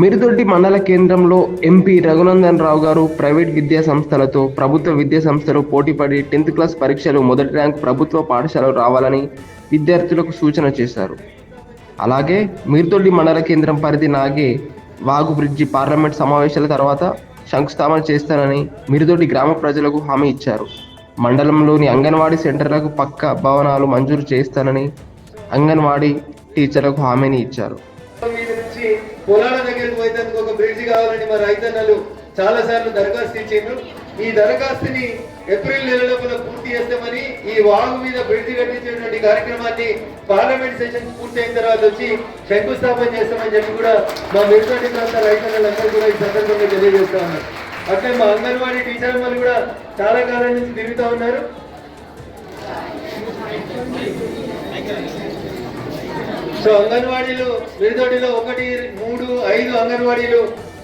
మిరుదొడ్డి మండల కేంద్రంలో ఎంపీ రఘునందన్ రావు గారు ప్రైవేట్ విద్యా సంస్థలతో ప్రభుత్వ విద్యా సంస్థలు పోటీపడి టెన్త్ క్లాస్ పరీక్షలు మొదటి ర్యాంక్ ప్రభుత్వ పాఠశాలకు రావాలని విద్యార్థులకు సూచన చేశారు. అలాగే మిరుదొడ్డి మండల కేంద్రం పరిధి నాగే వాగు బ్రిడ్జి పార్లమెంట్ సమావేశాల తర్వాత శంకుస్థాపన చేస్తానని మిరుదొడ్డి గ్రామ ప్రజలకు హామీ ఇచ్చారు. మండలంలోని అంగన్వాడీ సెంటర్లకు పక్క భవనాలు మంజూరు చేస్తానని అంగన్వాడీ టీచర్లకు హామీని ఇచ్చారు. పొలాల దగ్గరికి పోయేందుకు ఒక బ్రిడ్జ్ కావాలని మా రైతన్నలు చాలా సార్లు దరఖాస్తు ఇచ్చిండ్రు. ఈ దరఖాస్తుని ఏప్రిల్ నెల లోపల పూర్తి చేస్తామని ఈ వాగు మీద బ్రిడ్జ్ కట్టించేటువంటి కార్యక్రమాన్ని పార్లమెంట్ సెషన్ పూర్తి అయిన తర్వాత వచ్చి శంకుస్థాపన చేస్తామని చెప్పి కూడా మా మిరుగడ్డి ప్రాంత రైతన్నలందరూ కూడా ఈ సందర్భంగా తెలియజేస్తా ఉన్నారు. అట్లే మా అంగన్వాడీ టీచర్ వాళ్ళు కూడా చాలా కాలం నుంచి తిరుగుతూ ఉన్నారు. సో అంగన్వాడీలు మిరుదొడిలో ఒకటి మూడు ఐదు అంగన్వాడీలు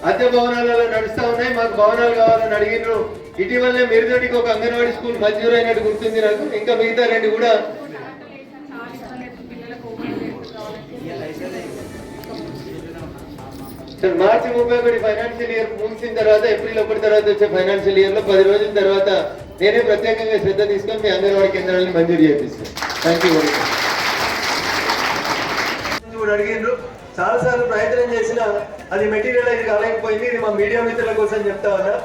అద్దె భవనాలలో నడుస్తూ ఉన్నాయి. మాకు భవనాలు కావాలని అడిగినారు ఇటీవలనే మిరుదొడికి ఒక అంగన్వాడీ స్కూల్ మంజూరు అయినట్టు గుర్తుంది నాకు. ఇంకా మిగతా రెండు కూడా సార్ మార్చి ముప్పై ఒకటి ఫైనాన్షియల్ ఇయర్ ముగిసిన తర్వాత ఏప్రిల్ ఒకటి తర్వాత వచ్చే ఫైనాన్షియల్ ఇయర్లో పది రోజుల తర్వాత నేనే ప్రత్యేకంగా శ్రద్ధ తీసుకొని మీ అంగన్వాడీ కేంద్రాలను మంజూరు చేపిస్తాను. థ్యాంక్ యూ వెరీ మచ్ అడిగిండ్రు. చాలా సార్లు ప్రయత్నం చేసిన అది మెటీరియలైజ్ కాలేకపోయింది. ఇది మా మీడియా మిత్రుల కోసం చెప్తా ఉన్నా.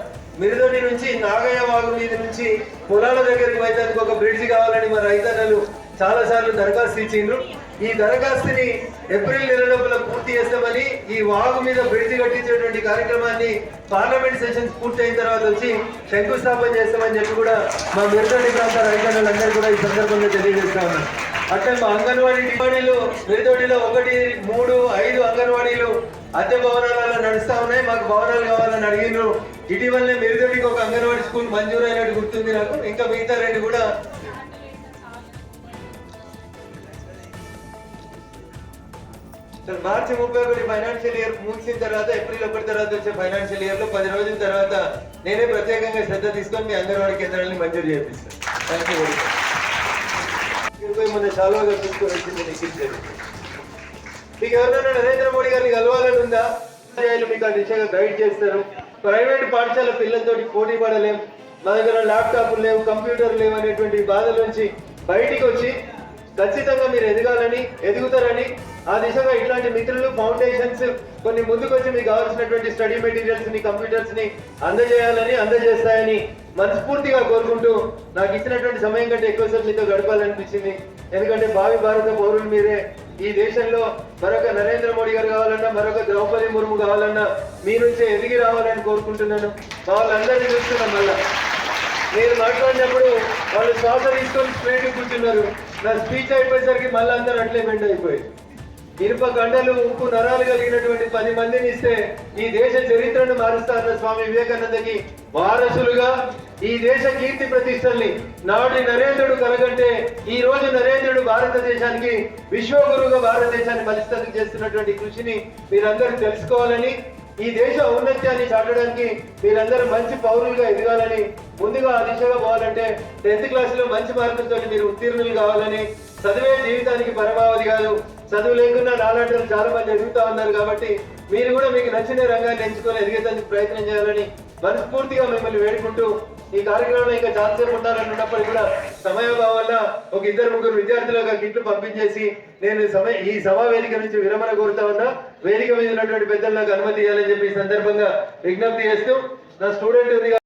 మిరుదొడి నుంచి నాగయ్య వాగు మీద నుంచి పొలాల దగ్గరికి పోయేందుకు ఒక బ్రిడ్జ్ కావాలని మా రైతన్నలు చాలా సార్లు దరఖాస్తు ఇచ్చిండ్రు. ఈ దరఖాస్తుని ఏప్రిల్ నెల లోపల పూర్తి చేస్తామని ఈ వాగు మీద బ్రిడ్జ్ కట్టించేటువంటి కార్యక్రమాన్ని పార్లమెంట్ సెషన్స్ పూర్తి అయిన తర్వాత వచ్చి శంకుస్థాపన చేస్తామని చెప్పి కూడా మా మిరుదొడి ప్రాంత రైతన్నలందరూ కూడా ఈ సందర్భంగా తెలియజేస్తా ఉన్నారు. అట్లే మా అంగన్వాడీ అంగన్వాడీలు మిరుదొడిలో ఒకటి మూడు ఐదు అంగన్వాడీలు అద్దె భవనాలలో నడుస్తా ఉన్నాయి. మాకు భవనాలు కావాలని అడిగినారు ఇటీవలనే మిరుదొడికి ఒక అంగన్వాడీ స్కూల్ మంజూరు అయినట్టు గుర్తుంది నాకు. ఇంకా మిగతా రెండు కూడా సార్ మార్చి ముప్పై ఒకటి ఫైనాన్షియల్ ఇయర్ ముగిసిన తర్వాత ఏప్రిల్ ఒకటి తర్వాత వచ్చే ఫైనాన్షియల్ ఇయర్లో పది రోజుల తర్వాత నేనే ప్రత్యేకంగా శ్రద్ధ తీసుకొని మీ అంగన్వాడీ కేంద్రాలని మంజూరు చేపిస్తాను. థ్యాంక్ యూ వెరీ మచ్ ఇరవై మన చాలాగా చూసుకొని వచ్చింది మీకు ఎవరైనా నరేంద్ర మోడీ గారిని కలవాలని ఉందా? ఉపాధ్యాయులు మీకు ఆ దిశగా గైడ్ చేస్తారు. ప్రైవేట్ పాఠశాల పిల్లలతోటి పోటీ పడలేం. మా దగ్గర ల్యాప్టాప్లు లేవు కంప్యూటర్ లేవు అనేటువంటి బాధ నుంచి బయటికి వచ్చి ఖచ్చితంగా మీరు ఎదగాలని ఎదుగుతారని ఆ దిశగా ఇట్లాంటి మిత్రులు ఫౌండేషన్స్ కొన్ని ముందుకొచ్చి మీకు కావాల్సినటువంటి స్టడీ మెటీరియల్స్ని కంప్యూటర్స్ని అందజేయాలని అందజేస్తాయని మనస్ఫూర్తిగా కోరుకుంటూ నాకు ఇచ్చినటువంటి సమయం కంటే ఎక్కువసేపు మీతో గడపాలనిపించింది. ఎందుకంటే భావి భారత పౌరులు మీరే. ఈ దేశంలో మరొక నరేంద్ర మోడీ గారు కావాలన్నా మరొక ద్రౌపది ముర్ము కావాలన్నా మీ నుంచే ఎదిగి రావాలని కోరుకుంటున్నాను. వాళ్ళందరినీ చూస్తున్నాం మళ్ళీ. మీరు మాట్లాడినప్పుడు వాళ్ళు శ్వాస తీసుకొని స్ట్రైట్ కూర్చున్నారు. నా స్పీచ్ అయిపోయేసరికి మళ్ళీ అందరూ అట్లే బెండ్ అయిపోయి ఇనుప గండలు ఉప్పు నరాలు కలిగినటువంటి పది మందిని ఇస్తే ఈ దేశ చరిత్రను మారుస్తారన్న స్వామి వివేకానందకి వారసులుగా ఈ దేశ కీర్తి ప్రతిష్టల్ని నాటి నరేంద్రుడు కలగంటే ఈ రోజు నరేంద్రుడు భారతదేశానికి విశ్వగురువుగా భారతదేశాన్ని బలిష్టం చేస్తున్నటువంటి కృషిని మీరందరూ తెలుసుకోవాలని ఈ దేశ ఔన్నత్యాన్ని చాటడానికి మీరందరూ మంచి పౌరులుగా ఎదగాలని ముందుగా ఆ దిశగా పోవాలంటే టెన్త్ క్లాస్లో మంచి మార్కులతో మీరు ఉత్తీర్ణులు కావాలని చదివే జీవితానికి పరమావధి కాదు. చదువు లేకున్నా నాలాంటి చాలా మంది ఎదుగుతా ఉన్నారు కాబట్టి మీరు కూడా మీకు నచ్చిన రంగాన్ని ఎంచుకొని ఎదిగేందుకు ప్రయత్నం చేయాలని మనస్ఫూర్తిగా మిమ్మల్ని వేడుకుంటూ ఈ కార్యక్రమంలో ఇంకా చాలాసేపు ఉంటారనుకున్నప్పుడు కూడా సమయం వల్ల ఒక ఇద్దరు ముగ్గురు విద్యార్థులకు కిట్లు పంపించేసి నేను సమయ ఈ సభా వేదిక నుంచి విరమణ కోరుతా ఉన్నా. వేదిక మీద ఉన్నటువంటి పెద్దలు నాకు అనుమతి ఇవ్వాలని చెప్పి ఈ సందర్భంగా విజ్ఞప్తి చేస్తూ నా స్టూడెంట్ ఉంది